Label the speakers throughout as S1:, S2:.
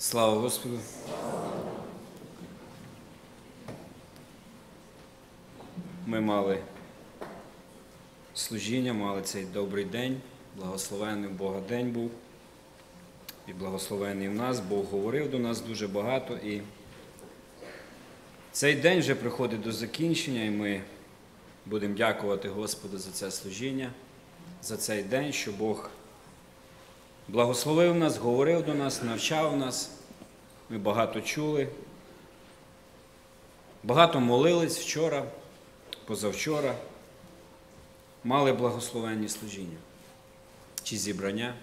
S1: Слава Господу. Ми мали служіння, мали цей добрий день, благословенний Бога день був. І благословений в нас, Бог говорив до нас дуже багато. І цей день вже приходить до закінчення, і ми будемо дякувати Господу за це служіння, за цей день, що Бог благословив нас, говорив до нас, навчав нас. Ми багато чули. Багато молились вчора, позавчора. Мали благословенні служіння чи зібрання.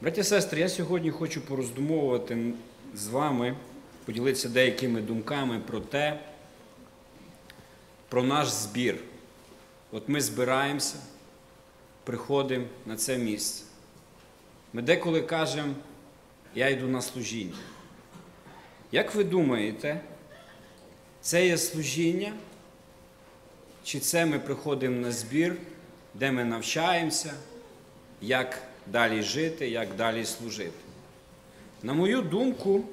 S1: Браті і сестри, я сьогодні хочу пороздумовувати з вами, поділитися деякими думками про те, про наш збір. От ми збираємося, приходимо на це місце. Ми деколи кажемо, я йду на служіння. Як ви думаєте, це є служіння? Чи це ми приходимо на збір, де ми навчаємося, як далі жити, як далі служити? На мою думку,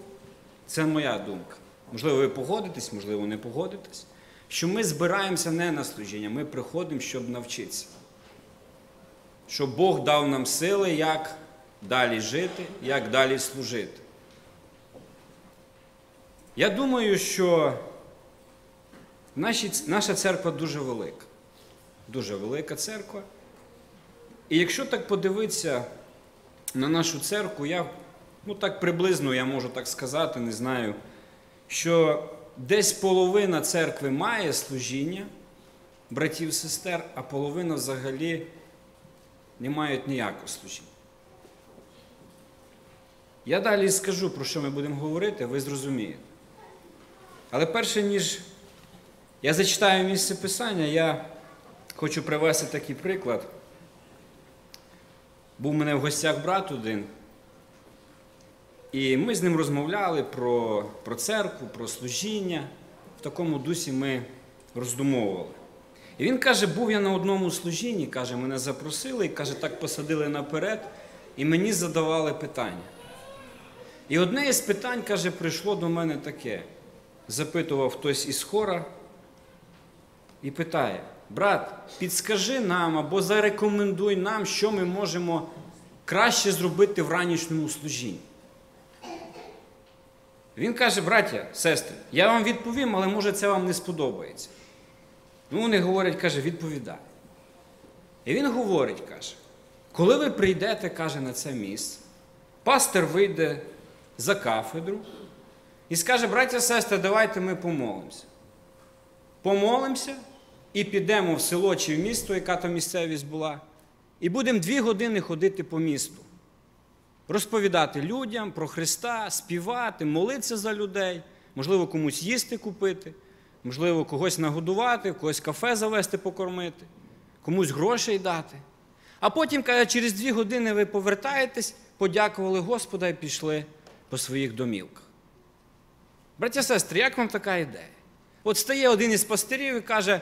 S1: це моя думка. Можливо, ви погодитесь, можливо, не погодитесь, що ми збираємося не на служіння, ми приходимо, щоб навчитися. Щоб Бог дав нам сили, як далі жити, як далі служити. Я думаю, що наші, наша церква дуже велика. Дуже велика церква. І якщо так подивитися на нашу церкву, я ну так приблизно я можу так сказати, не знаю, що десь половина церкви має служіння братів сестер, а половина взагалі не мають ніякого служіння. Я далі скажу, про що ми будемо говорити, ви зрозумієте. Але перше, ніж я зачитаю місце писання, я хочу привести такий приклад. Був у мене в гостях брат один, і ми з ним розмовляли про, про церкву, про служіння. В такому дусі ми роздумовували. І він каже, був я на одному служінні, каже, мене запросили і каже, так посадили наперед, і мені задавали питання. І одне із питань, каже, прийшло до мене таке. Запитував хтось із хора і питає: брат, підскажи нам або зарекомендуй нам, що ми можемо краще зробити в ранішньому служінні. Він каже, браття, сестри, я вам відповім, але може це вам не сподобається. Ну, вони говорять, каже, відповідай. І він говорить, каже, коли ви прийдете, каже, на це місце, пастор вийде за кафедру і скаже, браття сестри, давайте ми помолимося. Помолимося і підемо в село чи в місто, яка там місцевість була, і будемо дві години ходити по місту. Розповідати людям про Христа, співати, молитися за людей, можливо, комусь їсти купити, можливо, когось нагодувати, когось кафе завести, покормити, комусь грошей дати. А потім, каже, через дві години ви повертаєтесь, подякували Господа і пішли по своїх домівках. Браття сестри, як вам така ідея? От стає один із пастирів і каже: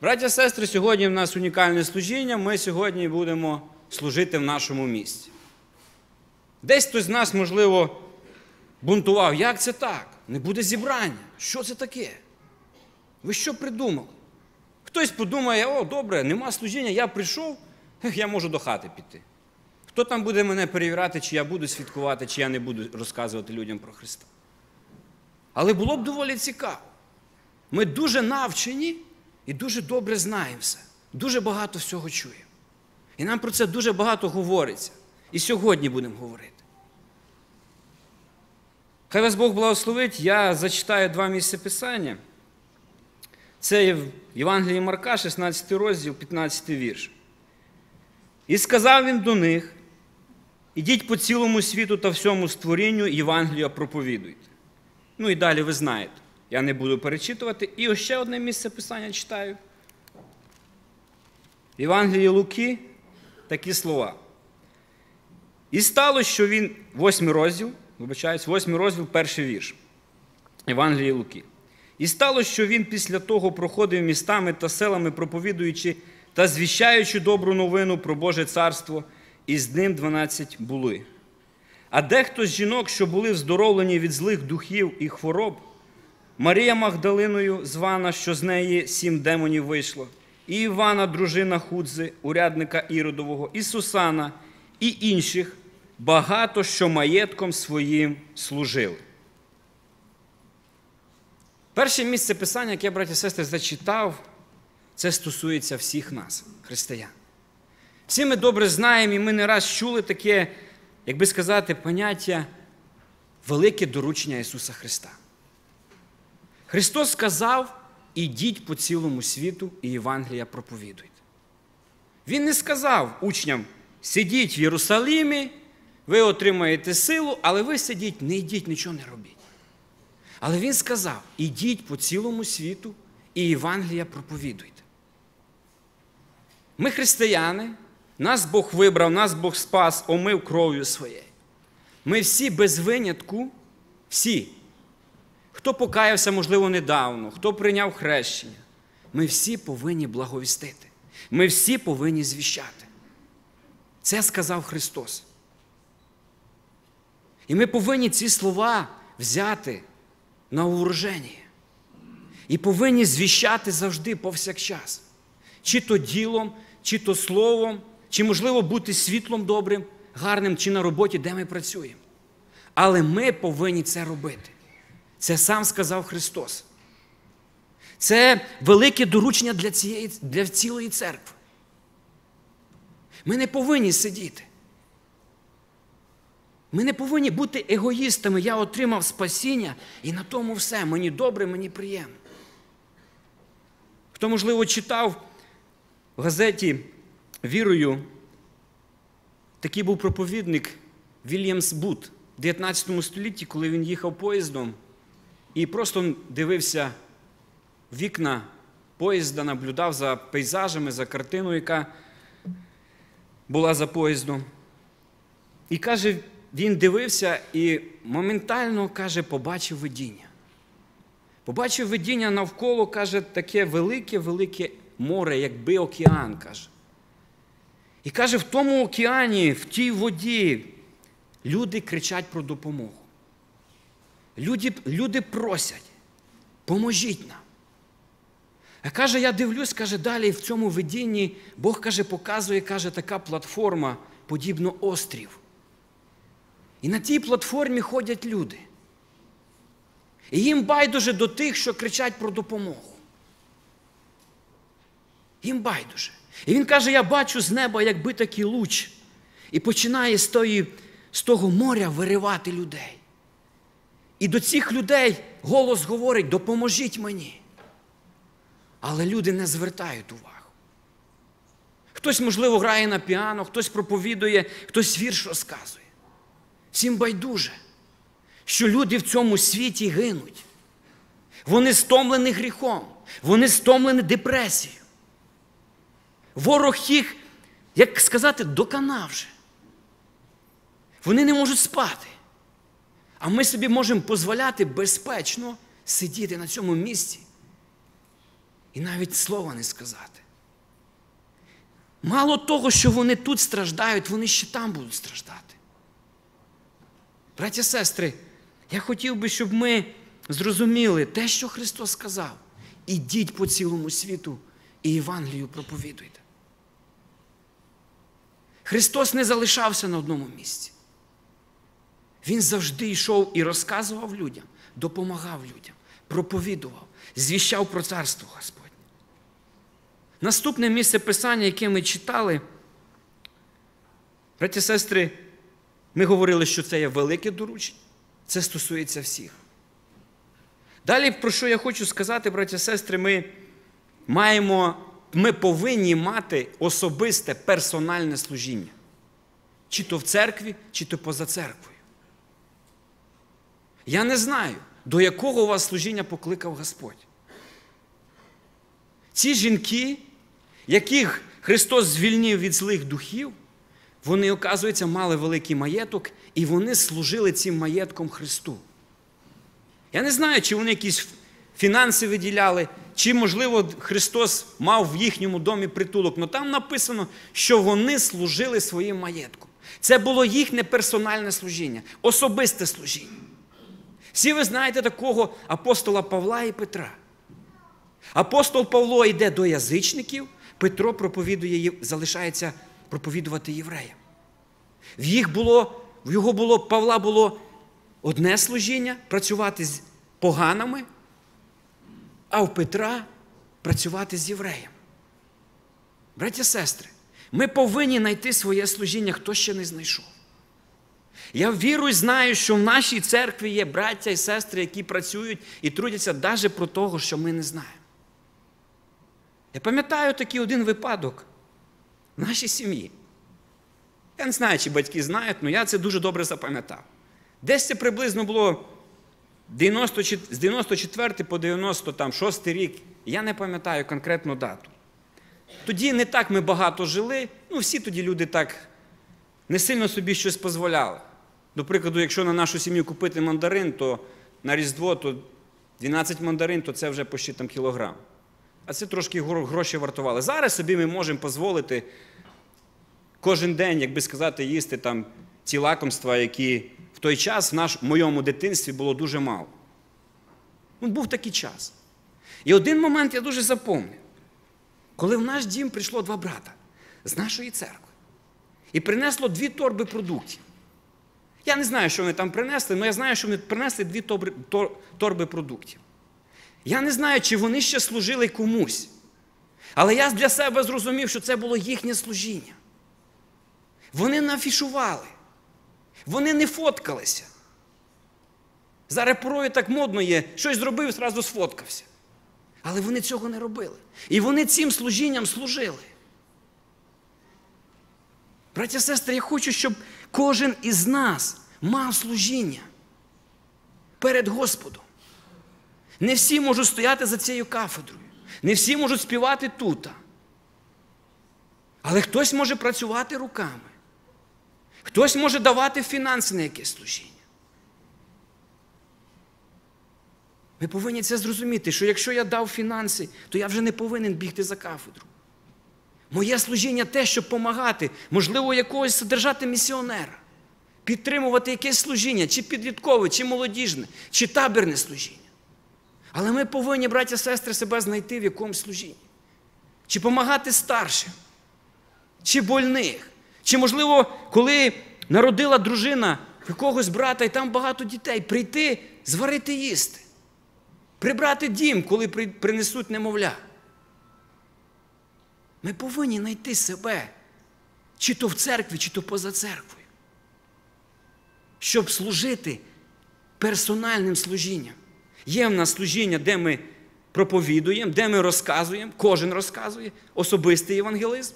S1: браття сестри, сьогодні в нас унікальне служіння, ми сьогодні будемо служити в нашому місті. Десь хтось з нас, можливо, бунтував. Як це так? Не буде зібрання. Що це таке? Ви що придумали? Хтось подумає, о, добре, нема служіння, я прийшов, я можу до хати піти. Хто там буде мене перевіряти, чи я буду святкувати, чи я не буду розказувати людям про Христа? Але було б доволі цікаво. Ми дуже навчені і дуже добре знаємо все. Дуже багато всього чуємо. І нам про це дуже багато говориться. І сьогодні будемо говорити. Хай вас Бог благословить, я зачитаю два місця писання. Це в Євангелії Марка, 16 розділ, 15 вірш. І сказав він до них: ідіть по цілому світу та всьому створінню Євангелія проповідуйте. Ну і далі ви знаєте. Я не буду перечитувати. І ось ще одне місце писання читаю. Євангелії Луки такі слова. І стало, що він, восьмий розділ, вибачаюсь, восьмий розділ, перший вірш. Євангелії Луки. І стало, що він після того проходив містами та селами, проповідуючи та звіщаючи добру новину про Боже царство, і з ним дванадцять були. А дехто з жінок, що були вздоровлені від злих духів і хвороб, Марія Магдалиною звана, що з неї сім демонів вийшло, і Івана, дружина Худзи, урядника Іродового, і Сусана, і інших, багато що маєтком своїм служили. Перше місце писання, яке браті і сестри, зачитав, це стосується всіх нас, християн. Всі ми добре знаємо, і ми не раз чули таке, як би сказати, поняття велике доручення Ісуса Христа. Христос сказав: ідіть по цілому світу і Євангелія проповідуйте. Він не сказав учням, сидіть в Єрусалимі, ви отримаєте силу, але ви сидіть, не йдіть, нічого не робіть. Але Він сказав: ідіть по цілому світу і Євангелія проповідуйте. Ми християни, нас Бог вибрав, нас Бог спас, омив кров'ю своєю. Ми всі без винятку, всі, хто покаявся, можливо, недавно, хто прийняв хрещення, ми всі повинні благовістити. Ми всі повинні звіщати. Це сказав Христос. І ми повинні ці слова взяти на увороження. І повинні звіщати завжди повсякчас. Чи то ділом, чи то словом, чи, можливо, бути світлом добрим, гарним, чи на роботі, де ми працюємо. Але ми повинні це робити. Це сам сказав Христос. Це велике доручення для, цієї, для цілої церкви. Ми не повинні сидіти. Ми не повинні бути егоїстами. Я отримав спасіння, і на тому все. Мені добре, мені приємно. Хто, можливо, читав в газеті Вірою, такий був проповідник Вільямс Бут в 19 столітті, коли він їхав поїздом і просто дивився вікна поїзда, наблюдав за пейзажами, за картиною, яка була за поїздом. І каже, він дивився і моментально, каже, побачив видіння. Побачив видіння навколо, каже, таке велике-велике море, якби океан, каже. І каже, в тому океані, в тій воді люди кричать про допомогу. Люди, люди просять, поможіть нам. А каже, я дивлюсь, каже, далі в цьому видінні Бог каже, показує, каже, така платформа, подібно острів. І на тій платформі ходять люди. І їм байдуже до тих, що кричать про допомогу. Їм байдуже. І він каже: я бачу з неба, якби такий луч, і починає з, тої, з того моря виривати людей. І до цих людей голос говорить: допоможіть мені. Але люди не звертають увагу. Хтось, можливо, грає на піано, хтось проповідує, хтось вірш розказує. Всім байдуже, що люди в цьому світі гинуть. Вони стомлені гріхом, вони стомлені депресією. Ворог їх, як сказати, доконав вже. Вони не можуть спати. А ми собі можемо дозволяти безпечно сидіти на цьому місці і навіть слова не сказати. Мало того, що вони тут страждають, вони ще там будуть страждати. Браті і сестри, я хотів би, щоб ми зрозуміли те, що Христос сказав. Ідіть по цілому світу і Євангелію проповідуйте. Христос не залишався на одному місці. Він завжди йшов і розказував людям, допомагав людям, проповідував, звіщав про царство Господнє. Наступне місце Писання, яке ми читали, браті сестри, ми говорили, що це є велике доручення, це стосується всіх. Далі, про що я хочу сказати, браті сестри, ми маємо, ми повинні мати особисте персональне служіння. Чи то в церкві, чи то поза церквою. Я не знаю, до якого у вас служіння покликав Господь. Ці жінки, яких Христос звільнив від злих духів, вони, оказується, мали великий маєток, і вони служили цим маєтком Христу. Я не знаю, чи вони якісь фінанси виділяли, чи, можливо, Христос мав в їхньому домі притулок, але там написано, що вони служили своїм маєтком. Це було їхнє персональне служіння, особисте служіння. Всі ви знаєте такого апостола Павла і Петра. Апостол Павло йде до язичників, Петро проповідує, залишається проповідувати євреям. В їх було, в його було, Павла було одне служіння працювати з поганими, а в Петра працювати з євреєм. Браття сестри, ми повинні знайти своє служіння, хто ще не знайшов. Я вірую, знаю, що в нашій церкві є браття і сестри, які працюють і трудяться навіть про того, що ми не знаємо. Я пам'ятаю такий один випадок в нашій сім'ї. Я не знаю, чи батьки знають, але я це дуже добре запам'ятав. Десь це приблизно було 90, з 94 по 96 рік, я не пам'ятаю конкретну дату. Тоді не так ми багато жили, ну всі тоді люди так не сильно собі щось дозволяли. До прикладу, якщо на нашу сім'ю купити мандарин, то на Різдво то 12 мандарин, то це вже почти там кілограм. А це трошки гроші вартували. Зараз собі ми можемо дозволити кожен день, як би сказати, їсти там ці лакомства, які той час в наш, в моєму дитинстві було дуже мало. Ну, був такий час. І один момент я дуже запомнив, коли в наш дім прийшло два брата з нашої церкви і принесло дві торби продуктів. Я не знаю, що вони там принесли, але я знаю, що вони принесли дві торби продуктів. Я не знаю, чи вони ще служили комусь. Але я для себе зрозумів, що це було їхнє служіння. Вони нафішували, вони не фоткалися. Зараз порою так модно є, щось зробив, зразу сфоткався. Але вони цього не робили. І вони цим служінням служили. Браття сестри, я хочу, щоб кожен із нас мав служіння перед Господом. Не всі можуть стояти за цією кафедрою. Не всі можуть співати тут. Але хтось може працювати руками. Хтось може давати фінанси на якесь служіння. Ми повинні це зрозуміти, що якщо я дав фінанси, то я вже не повинен бігти за кафедру. Моє служіння те, щоб допомагати, можливо, якогось содержати місіонера, підтримувати якесь служіння, чи підліткове, чи молодіжне, чи табірне служіння. Але ми повинні, браття і сестри, себе знайти в якомусь служінні. Чи допомагати старшим, чи больних. Чи, можливо, коли народила дружина якогось брата, і там багато дітей, прийти, зварити їсти, прибрати дім, коли принесуть немовля. Ми повинні знайти себе, чи то в церкві, чи то поза церквою, щоб служити персональним служінням. Є в нас служіння, де ми проповідуємо, де ми розказуємо, кожен розказує, особистий євангелизм.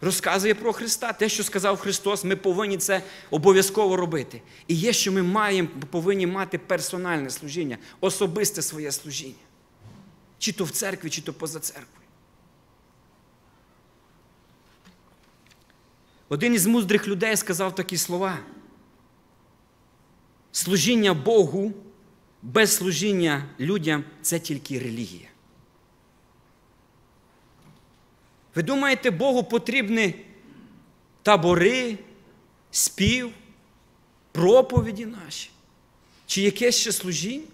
S1: Розказує про Христа, те, що сказав Христос, ми повинні це обов'язково робити. І є, що ми маємо, повинні мати персональне служіння, особисте своє служіння. Чи то в церкві, чи то поза церквою. Один із мудрих людей сказав такі слова. Служіння Богу без служіння людям це тільки релігія. Ви думаєте, Богу потрібні табори, спів, проповіді наші? Чи якесь ще служіння?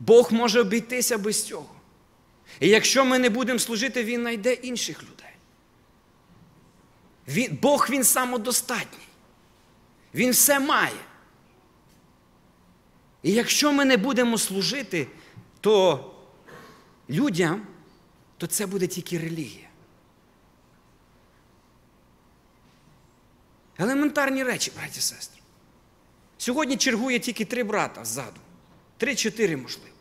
S1: Бог може обійтися без цього. І якщо ми не будемо служити, Він знайде інших людей. Він, Бог він самодостатній. Він все має. І якщо ми не будемо служити, то людям, то це буде тільки релігія. Елементарні речі, браті і сестри. Сьогодні чергує тільки три брата ззаду. Три-чотири, можливо.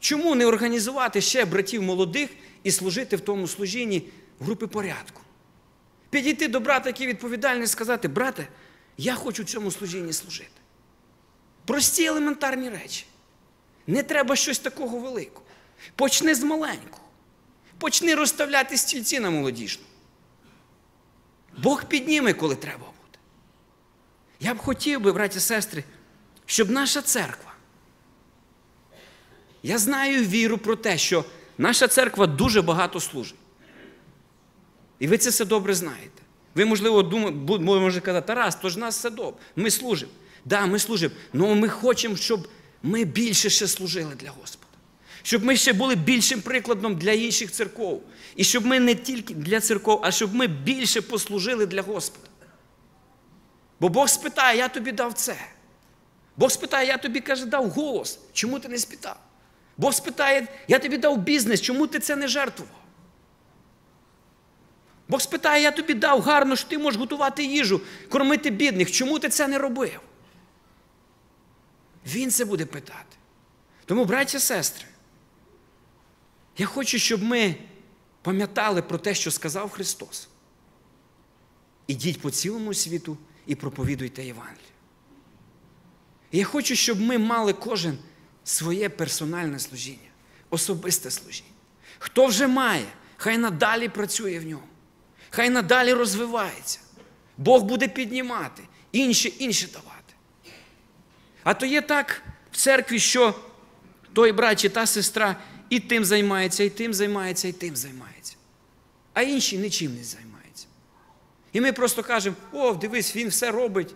S1: Чому не організувати ще братів молодих і служити в тому служінні в групи порядку? Підійти до брата, який відповідальний, сказати, брате, я хочу в цьому служінні служити. Прості елементарні речі. Не треба щось такого великого. Почни з маленького. Почни розставляти стільці на молодіжну. Бог підніме, коли треба буде. Я б хотів би, браті і сестри, щоб наша церква. Я знаю віру про те, що наша церква дуже багато служить. І ви це все добре знаєте. Ви, можливо, думаєте, можете казати, Тарас, то ж нас все добре. Ми служимо. Да, ми служимо. Але ми хочемо, щоб ми більше ще служили для Господа. Щоб ми ще були більшим прикладом для інших церков. І щоб ми не тільки для церков, а щоб ми більше послужили для Господа. Бо Бог спитає, я тобі дав це. Бог спитає, я тобі каже, дав голос. Чому ти не спитав? Бог спитає, я тобі дав бізнес, чому ти це не жертвував? Бог спитає, я тобі дав гарно, що ти можеш готувати їжу, кормити бідних. Чому ти це не робив? Він це буде питати. Тому, браття сестри, я хочу, щоб ми пам'ятали про те, що сказав Христос. Ідіть по цілому світу і проповідуйте Євангеліє. І я хочу, щоб ми мали кожен своє персональне служіння, особисте служіння. Хто вже має, хай надалі працює в ньому, хай надалі розвивається. Бог буде піднімати, інші, інші давати. А то є так в церкві, що той брат чи та сестра і тим займається, і тим займається, і тим займається. А інші нічим не займаються. І ми просто кажемо: о, дивись, він все робить,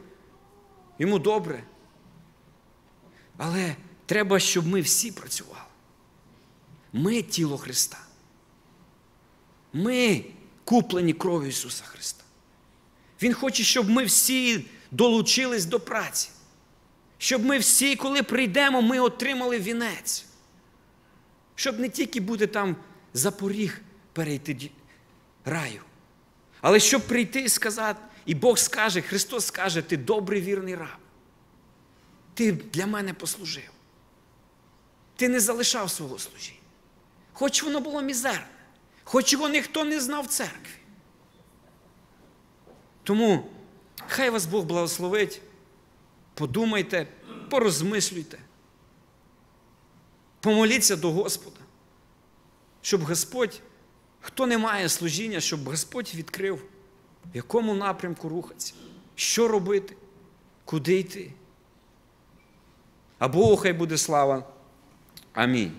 S1: йому добре. Але треба, щоб ми всі працювали. Ми тіло Христа. Ми куплені кров'ю Ісуса Христа. Він хоче, щоб ми всі долучились до праці. Щоб ми всі, коли прийдемо, ми отримали вінець. Щоб не тільки бути там за поріг перейти раю, але щоб прийти і сказати, і Бог скаже, Христос скаже, ти добрий вірний раб. Ти для мене послужив. Ти не залишав свого служіння. Хоч воно було мізерне, хоч його ніхто не знав в церкві. Тому хай вас Бог благословить. Подумайте, порозмислюйте. Помоліться до Господа, щоб Господь, хто не має служіння, щоб Господь відкрив, в якому напрямку рухатися, що робити, куди йти. А Богу хай буде слава. Амінь.